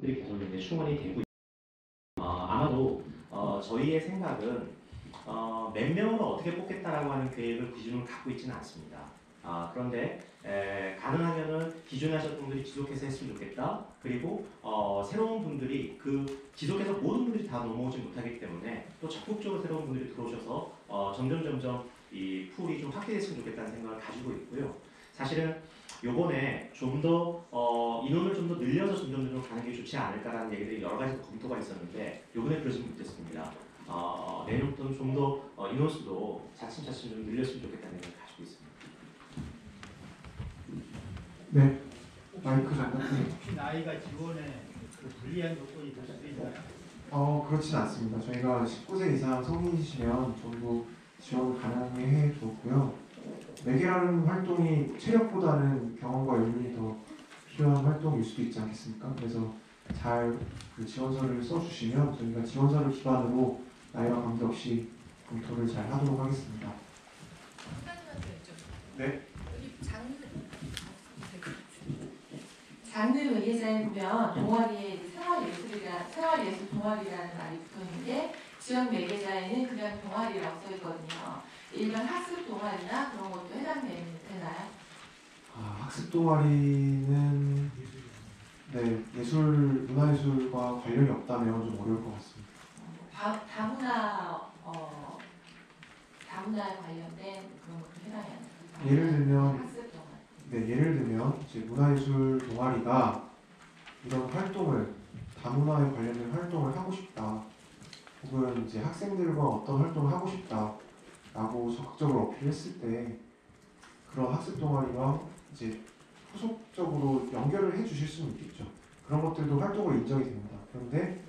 들이 계속 이제 충원이 되고 어, 아마도 어, 저희의 생각은 어, 몇 명을 어떻게 뽑겠다라고 하는 계획을 기준을 갖고 있지는 않습니다. 아, 그런데 에, 가능하면은 기존에 하셨던 분들이 지속해서 했으면 좋겠다. 그리고 어, 새로운 분들이 그 지속해서 모든 분들이 다 넘어오지 못하기 때문에 또 적극적으로 새로운 분들이 들어오셔서 어, 점점 점점 이 풀이 좀 확대됐으면 좋겠다는 생각을 가지고 있고요. 사실은 요번에 좀더 어, 인원을 좀 더 늘려서 점점 점점 가는 게 좋지 않을까라는 얘기들이 여러 가지 검토가 있었는데 요번에 그러지 못했습니다. 어, 내년부터는 좀더 어, 인원수도 차츰차츰 좀 늘렸으면 좋겠다는 생각을 가지고 있습니다. 네, 마이크 잠깐만요. 혹시 나이가 지원에 그 불리한 조건이 될 수도 있나요? 어, 그렇진 않습니다. 저희가 19세 이상 성인이시면 전부 지원 가능하게 해줬고요. 매개라는 활동이 체력보다는 경험과 연륜이 더 필요한 활동일 수도 있지 않겠습니까? 그래서 잘 그 지원서를 써주시면 저희가 지원서를 기반으로 나이와 관계없이 검토를 잘 하도록 하겠습니다. 네. 장르 예제에 보면 동아리에 이제 생활 예술이라 생활 예술 동아리라는 말이 붙어 있는데 지역 매개자에는 그냥 동아리라고 써 있거든요. 일반 학습 동아리나 그런 것도 해당되나요? 아, 학습 동아리는 네 예술 문화예술과 관련이 없다면 좀 어려울 것 같습니다. 다, 다문화 어 다문화에 관련된 그런 것도 해당이 안 돼요. 예를 들면 학습 동아리. 네, 예를 들면 이제 문화예술 동아리가 이런 활동을 다문화에 관련된 활동을 하고 싶다. 혹은 이제 학생들과 어떤 활동을 하고 싶다 라고 적극적으로 어필했을 때 그런 학습 동아리와 이제 후속적으로 연결을 해 주실 수는 있겠죠. 그런 것들도 활동으로 인정이 됩니다. 그런데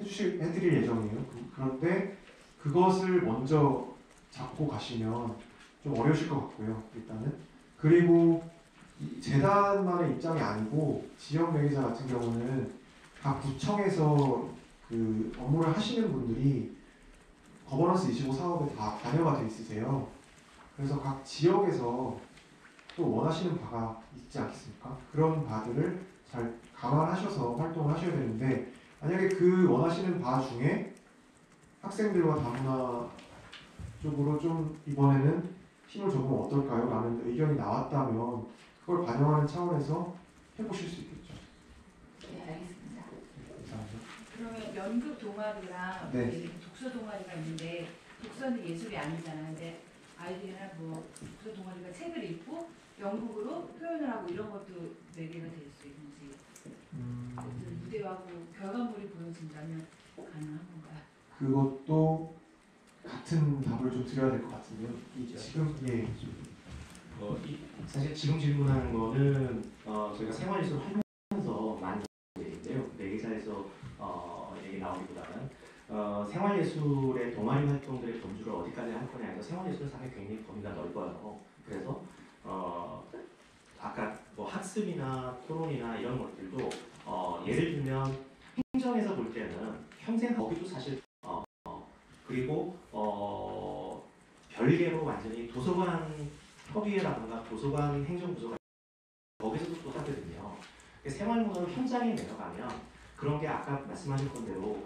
해주실 해드릴 예정이에요. 그- 그런데 그것을 먼저 잡고 가시면 좀 어려우실 것 같고요. 일단은 그리고 이 재단만의 입장이 아니고 지역 매개자 같은 경우는 각 구청에서 그 업무를 하시는 분들이 거버넌스 25 사업에 다 관여가 돼 있으세요. 그래서 각 지역에서 또 원하시는 바가 있지 않겠습니까? 그런 바들을 잘 감안하셔서 활동을 하셔야 되는데 만약에 그 원하시는 바 중에 학생들과 다문화 쪽으로 좀 이번에는 힘을 줘보면 어떨까요? 라는 의견이 나왔다면 그걸 반영하는 차원에서 해보실 수 있겠죠. 네, 알겠습니다. 감사합니다. 그러면 연극 동아리랑 네. 독서 동아리가 있는데 독서는 예술이 아니잖아요. 근데 아이들이나 뭐 독서 동아리가 책을 읽고 연극으로 표현을 하고 이런 것도 매개가 될 수 있는지 음, 어떤 무대하고 결과물이 보여진다면 가능한 건가요? 그것도 같은 답을 좀 드려야 될 것 같은데요. 이 지금 예, 어, 이, 사실 지금 질문하는 거는 어, 저희가 생활예술 활동하면서 많이 얘기인데요. 매개사에서 어, 얘기 나오기보다는 어, 생활예술의 동아리 활동들의 범주를 어디까지 할 거냐에서 생활예술은 상당히 굉장히 범위가 넓어요. 그래서 어, 아까 뭐 학습이나 토론이나 이런 것들도 어, 예를 들면 행정에서 볼 때는 평생 거기도 사실 어, 어, 그리고 어, 별개로 완전히 도서관 협의회라든가 도서관 행정부서가 거기서도 또 하거든요. 생활문화를 현장에 내려가면 그런 게 아까 말씀하셨던 대로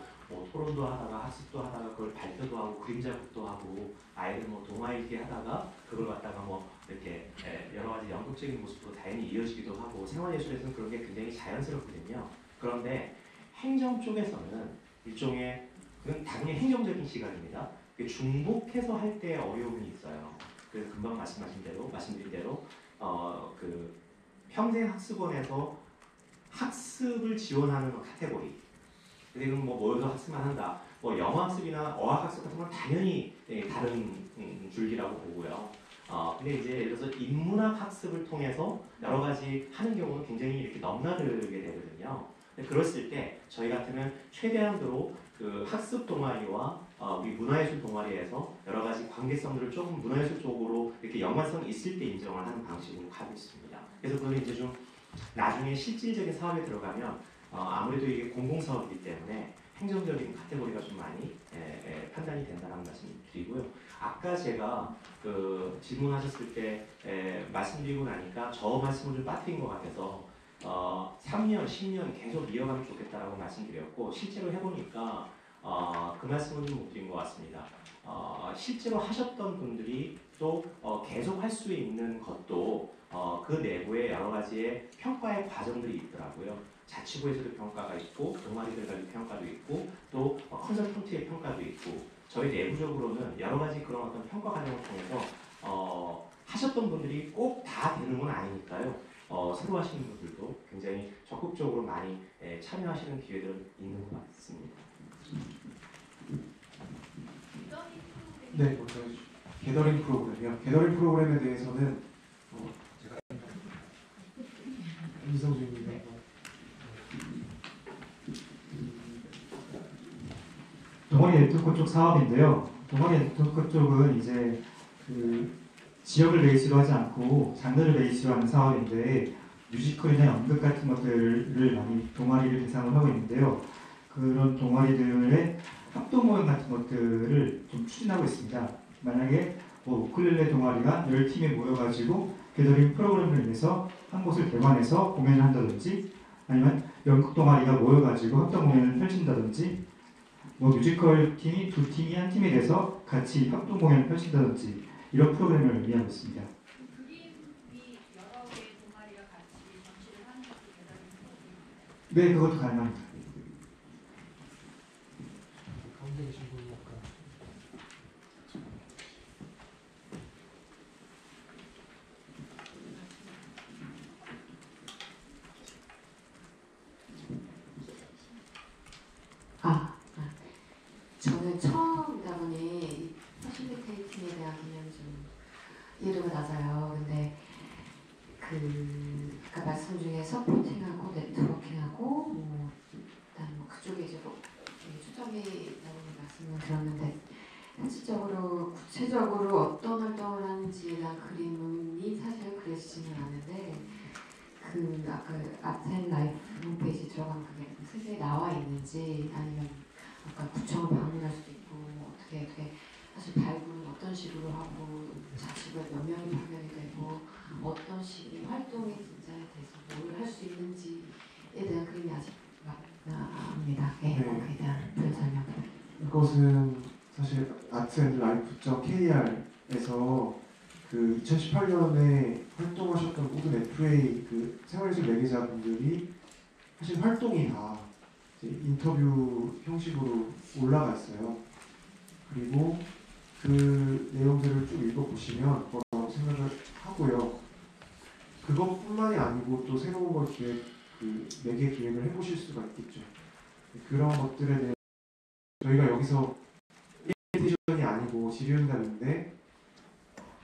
하다가 학습도 하다가 그걸 발표도 하고 그림자극도 하고 아이들 뭐 동화 읽기 하다가 그걸 갖다가 뭐 이렇게 예, 여러 가지 연극적인 모습으로 다행히 이어지기도 하고 생활예술에서는 그런 게 굉장히 자연스럽거든요. 그런데 행정 쪽에서는 일종의 그건 당연히 행정적인 시간입니다. 중복해서 할 때 어려움이 있어요. 그래서 금방 말씀하신 대로 말씀드린 대로 어 그 평생 학습원에서 학습을 지원하는 카테고리 그리고 뭐 모여서 학습만 한다. 뭐 영어 학습이나 어학 학습 같은 건 당연히 예, 다른 음, 줄기라고 보고요. 어 근데 이제 예를 들어서 인문학 학습을 통해서 여러 가지 하는 경우는 굉장히 이렇게 넘나들게 되거든요. 그랬을 때 저희 같으면 최대한도로 그 학습 동아리와 어, 우리 문화예술 동아리에서 여러 가지 관계성들을 조금 문화예술 쪽으로 이렇게 연관성이 있을 때 인정을 하는 방식으로 가고 있습니다. 그래서 그거는 이제 좀 나중에 실질적인 사업에 들어가면 어, 아무래도 이게 공공사업이기 때문에 행정적인 카테고리가 좀 많이 에, 에, 판단이 된다는 말씀 드리고요. 아까 제가 그 질문하셨을 때 에, 말씀드리고 나니까 저 말씀을 좀 빠뜨린 것 같아서 어, 3년, 10년 계속 이어가면 좋겠다라고 말씀드렸고 실제로 해보니까 어, 그 말씀은 좀 못 드린 것 같습니다. 어, 실제로 하셨던 분들이 또 어, 계속 할 수 있는 것도 어, 그 내부에 여러 가지의 평가의 과정들이 있더라고요. 자치구에서도 평가가 있고 동아리들 간의 평가도 있고 또 어, 컨설턴트의 평가도 있고 저희 내부적으로는 여러 가지 그런 어떤 평가 과정을 통해서 어, 하셨던 분들이 꼭 다 되는 건 아니니까요. 어, 새로 하시는 분들도 굉장히 적극적으로 많이 예, 참여하시는 기회들은 있는 것 같습니다. 네, 먼저 해주시죠. 게더링 프로그램이요. 게더링 프로그램에 대해서는 어, 제가 이성준입니다. 동아리 네트워크 쪽 사업인데요. 동아리 네트워크 쪽은 이제 그 지역을 베이스로 하지 않고 장르를 베이스로 하는 사업인데 뮤지컬이나 연극 같은 것들을 많이 동아리를 대상으로 하고 있는데요. 그런 동아리들의 합동 모임 같은 것들을 좀 추진하고 있습니다. 만약에 뭐 우쿨렐레 동아리가 10팀이 모여가지고 게더링 프로그램을 위해서 한 곳을 대관해서 공연을 한다든지 아니면 연극 동아리가 모여가지고 합동 공연을 펼친다든지 뭐 뮤지컬 팀이 두 팀이 한 팀이 돼서 같이 합동 공연을 펼친다든지 이런 프로그램을 의미하고 있습니다. 네, 그것도 가능합니다. 가운데 계신 분이 약간 아, 아. 저는 처음이다 보니 퍼실리테이팅에 대한 개념이 좀 이해도가 낮아요. 근데 그 아까 말씀 중에 서포팅하고 네트워킹하고 뭐 일단 뭐 그쪽에 이제 뭐 있다는 말씀을 들었는데 실질적으로 구체적으로 어떤 활동을 하는지에 대한 그림이 사실 그려지지는 않는데 그 아까 아트앤 라이프 홈페이지 들어가면 그게 세세히 나와 있는지 아니면 아까 구청을 방문할 수도 있고 뭐 어떻게 어떻게 사실 발굴은 어떤 식으로 하고 자치구에 몇 명이 파견이 되고 어떤 식의 활동이 진짜에 대해서 뭘 할 수 있는지에 대한 그림이 아직 맞 나합니다. 네, 네. 거기에 대한 설명. 이것은 사실 artandlife.kr에서 그 2018년에 활동하셨던 모든 FA 그 생활예술 매개자분들이 사실 활동이 다 인터뷰 형식으로 올라가 있어요. 그리고 그 내용들을 쭉 읽어보시면 뭐라고 생각을 하고요. 그것뿐만이 아니고 또 새로운 걸 기획, 그 매개 기획을 해보실 수가 있겠죠. 그런 것들에 대해 저희가 여기서 에디션이 아니고 지륜단인데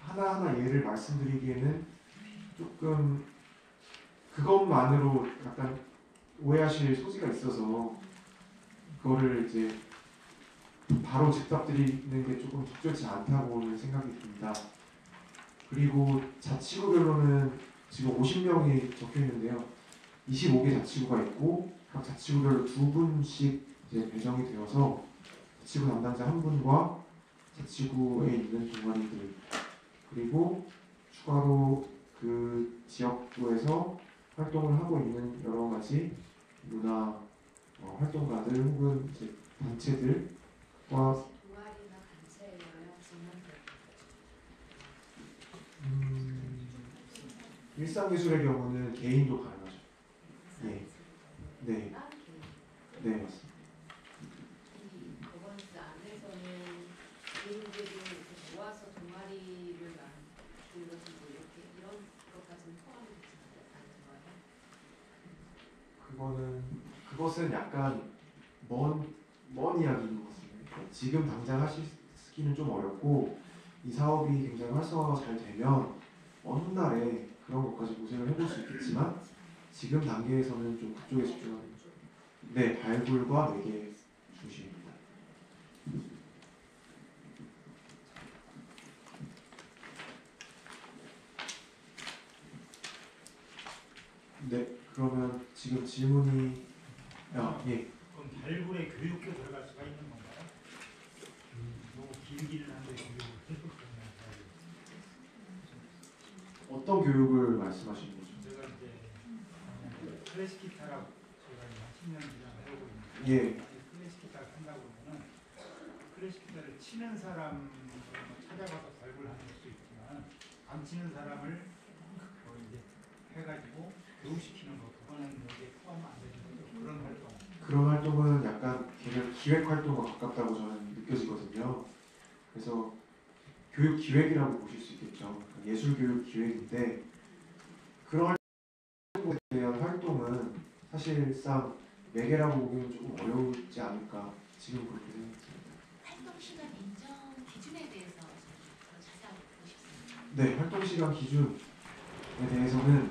하나하나 예를 말씀드리기에는 조금 그것만으로 약간 오해하실 소지가 있어서 그거를 이제 바로 즉답드리는 게 조금 적절치 않다고는 생각이 듭니다. 그리고 자치구별로는 지금 50명이 적혀 있는데요. 25개 자치구가 있고 각 자치구별로 두 분씩 이제 배정이 되어서 자치구 담당자 한 분과 자치구에 있는 동아리들 그리고 추가로 그 지역구에서 활동을 하고 있는 여러 가지 문화 어, 활동가들 혹은 이제 단체들과 음, 일상미술의 경우는 개인도 가능하죠. 예, 네, 네? 그거는 그것은 약간 먼, 먼 이야기인 것 같습니다. 지금 당장 하시기는 좀 어렵고 이 사업이 굉장히 활성화가 잘 되면 어느 날에 그런 것까지 고생을 해볼 수 있겠지만 지금 단계에서는 좀 그쪽에 집중하는 네 발굴과 매개 중심입니다. 네 그러면 지금 질문이 아, 예. 그럼 발굴의 교육도 들어갈 수가 있는 건가요? 너무 길기는 한데 교육을 어떤 교육을 말씀하시는 거죠? 클래식 기타라고 제가 이제 한 10년 이상 배우고 있는데 예. 클래식 기타를 한다고 그러면은 클래식 기타를 치는 사람을 찾아가서 발굴하는 것도 있지만 안 치는 사람을 뭐 이제 해가지고 교육시키는 거 그거는 여기에 포함 안 되는. 그런 활동. 그런 활동은 약간 개별 기획 활동과 가깝다고 저는 느껴지거든요. 그래서 교육 기획이라고 보실 수 있겠죠. 예술 교육 기획인데 그런 활동에 대한 활동은 사실상 매개라고 보기는 조금 어려우지 않을까 지금 그렇게 생각합니다. 활동 시간 인정 기준에 대해서 듣고 싶습니다. 네, 활동 시간 기준에 대해서는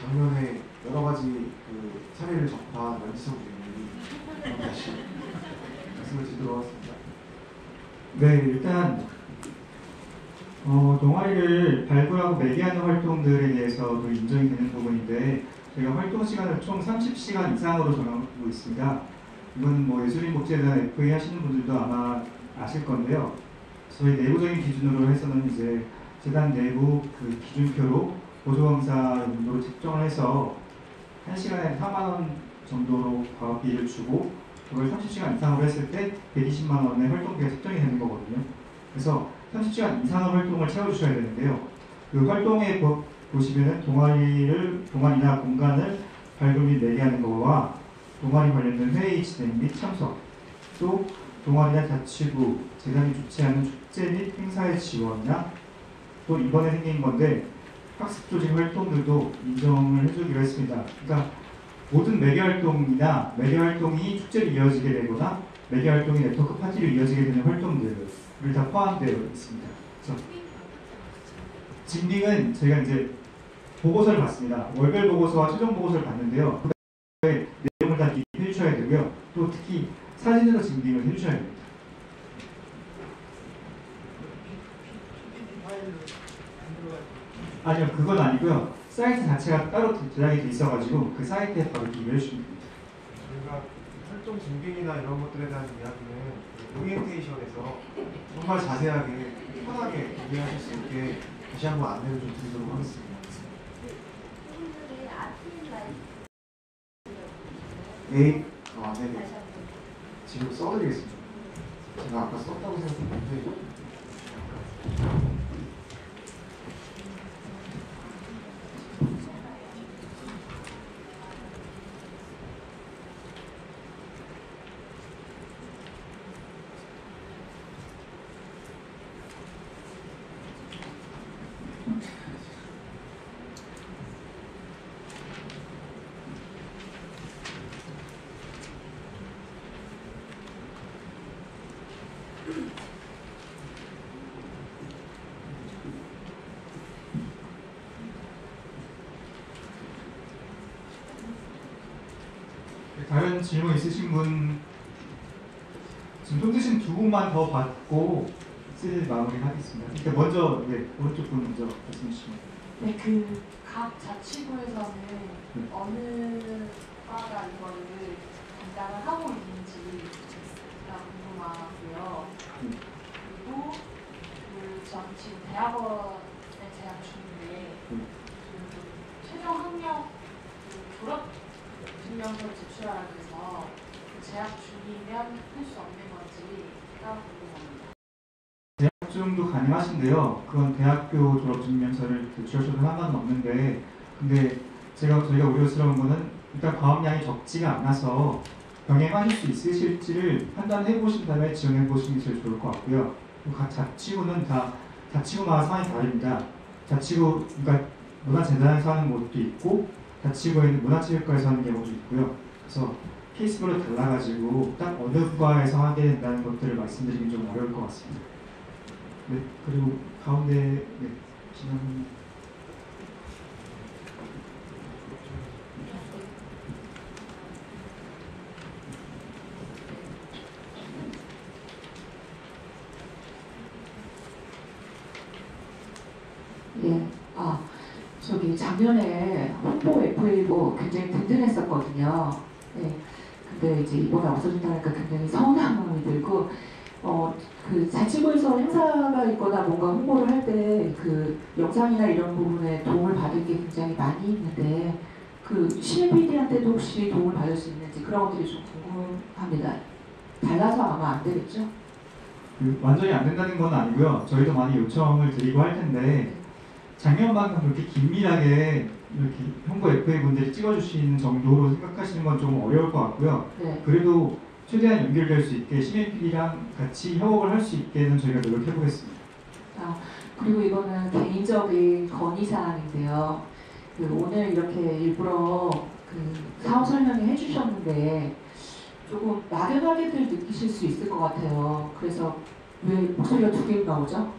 작년에 여러 가지 그 사례를 접한 연지성 대행이 다시 말씀을 드리도록 하겠습니다. 네, 일단 어, 동아리를 발굴하고 매개하는 활동들에 대해서도 인정이 되는 부분인데 저희가 활동 시간을 총 30시간 이상으로 정하고 있습니다. 이건 뭐 예술인 대한 FA 하시는 분들도 아마 아실 건데요. 저희 내부적인 기준으로 해서는 이제 재단 내부 그 기준표로 보조검사 용도로 책정을 해서 1시간에 4만 원 정도로 과학비를 주고 그걸 30시간 이상으로 했을 때 120만 원의 활동비가 책정이 되는 거거든요. 그래서 30시간 이상의 활동을 채워주셔야 되는데요. 그 활동에 보, 보시면은 동아리를 동아리나 공간을 발굴 및 매개하는 거와 동아리 관련된 회의 진행 및 참석, 또 동아리나 자치구, 재단이 주최하는 축제 및 행사의 지원이나 또 이번에 생긴 건데 학습 조직 활동들도 인정을 해주기로 했습니다. 그러니까 모든 매개 활동이나 매개 활동이 축제로 이어지게 되거나 매개 활동이 네트워크 파티로 이어지게 되는 활동들을 다 포함되어 있습니다. 그래서 진딩은 저희가 이제 보고서를 받습니다. 월별 보고서와 최종 보고서를 받는데요. 그 내용을 다 해주셔야 되고요. 또 특히 사진으로 진딩을 됩니다. PPT 파일을 만들어가지고 아니요, 그건 아니고요. 사이트 자체가 따로 제작이 돼 있어가지고 그 사이트에 바로 기입해 주시면 됩니다. 저희가 활동 진행이나 이런 것들에 대한 이야기는 그 오리엔테이션에서 정말 자세하게 편하게 이해하실 수 있게 다시 한번 안내를 좀 드리도록 하겠습니다. 네, 어, 네네. 지금 써드리겠습니다. 제가 아까 썼다고 생각했는데 다른 질문 있으신 분 지금 손 드신 두 분만 더 받고 슬 마무리 하겠습니다. 일단 먼저 네, 오른쪽 분 먼저 말씀 주시면 네, 그 각 자치구에서는 네. 어느 과가 이거를 담당을 하고 있는지가 궁금하고요. 네. 그리고 그전 지금 대학원에 재학 중인데 네. 그 최종 학력 그 졸업 증명서를 제출하라 그래서 그 재학 중이면 할 수 없는 건지가 궁금합니다. 대학 중도 가능 하신데요. 그건 대학교 졸업 증명서를 제출하셔도 상관은 없는데, 근데 제가 저희가 우려스러운 거는 일단 과업량이 적지가 않아서 병행하실 수 있으실지를 판단해 보신 다음에 지원해 보시는 게 제일 좋을 것 같고요. 각 자치구는 다 자치구마다 상황이 다릅니다. 자치구 그러니까 문화재단에서 하는 곳도 있고 자치구에는 문화체육과에서 하는 경우도 있고요. 그래서 케이스별로 달라가지고 딱 어느 과에서 하게 된다는 것들을 말씀드리긴 좀 어려울 것 같습니다. 네, 그리고 가운데 네, 지난 예. 아, 저기 작년에 홍보 FA고 굉장히 든든했었거든요. 예. 근데 이제 이번에 없어진다니까 굉장히 서운한 마음이 들고, 어, 그 자치구에서 행사가 있거나 뭔가 홍보를 할 때 그 영상이나 이런 부분에 도움을 받은 게 굉장히 많이 있는데, 그 시민PD한테도 혹시 도움을 받을 수 있는지 그런 것들이 좀 궁금합니다. 달라서 아마 안 되겠죠? 그 완전히 안 된다는 건 아니고요. 저희도 많이 요청을 드리고 할 텐데 작년만큼 그렇게 긴밀하게 이렇게 홍보 FA 분들이 찍어주시는 정도로 생각하시는 건 좀 어려울 것 같고요. 네. 그래도 최대한 연결될 수 있게 PD랑 같이 협업을 할 수 있게는 저희가 노력해 보겠습니다. 그리고 이거는 개인적인 건의 사항인데요. 그 오늘 이렇게 일부러 그 사업 설명회 해주셨는데 조금 막연하게들 느끼실 수 있을 것 같아요. 그래서 왜 목소리가 두 개가 나오죠?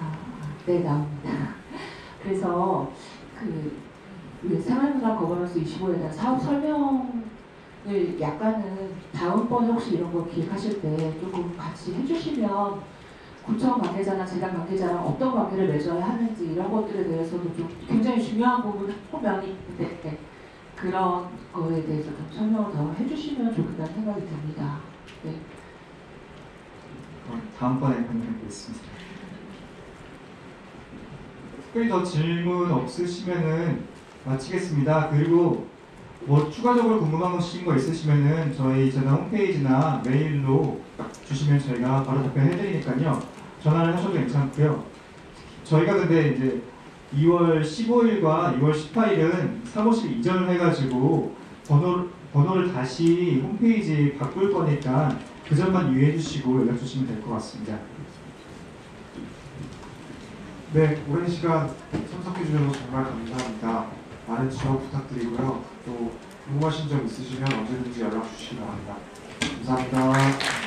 아, 네, 나옵니다. 그래서 그, 그 생활문화 거버넌스 25에 대한 사업 설명을 약간은 다음번에 혹시 이런 거 기획하실 때 조금 같이 해주시면 구청 관계자나 재단 관계자랑 어떤 관계를 맺어야 하는지 이런 것들에 대해서도 좀 굉장히 중요한 부분 면이 있는데 그런 거에 대해서 좀 설명을 더 해주시면 좋겠다는 생각이 듭니다. 그럼 다음번에 공개하겠습니다. 특별히 더 질문 없으시면은 마치겠습니다. 그리고 뭐 추가적으로 궁금한 것인 거 있으시면은 저희 재단 홈페이지나 메일로 주시면 저희가 바로 답변해 드리니까요. 전화를 하셔도 괜찮고요. 저희가 근데 이제 2월 15일과 2월 18일은 사무실 이전을 해가지고 번호, 번호를 다시 홈페이지 바꿀 거니까 그 점만 유의해 주시고 연락 주시면 될 것 같습니다. 네, 오랜 시간 참석해 주셔서 정말 감사합니다. 많은 지원 부탁드리고요. 또 궁금하신 점 있으시면 언제든지 연락 주시기 바랍니다. 감사합니다.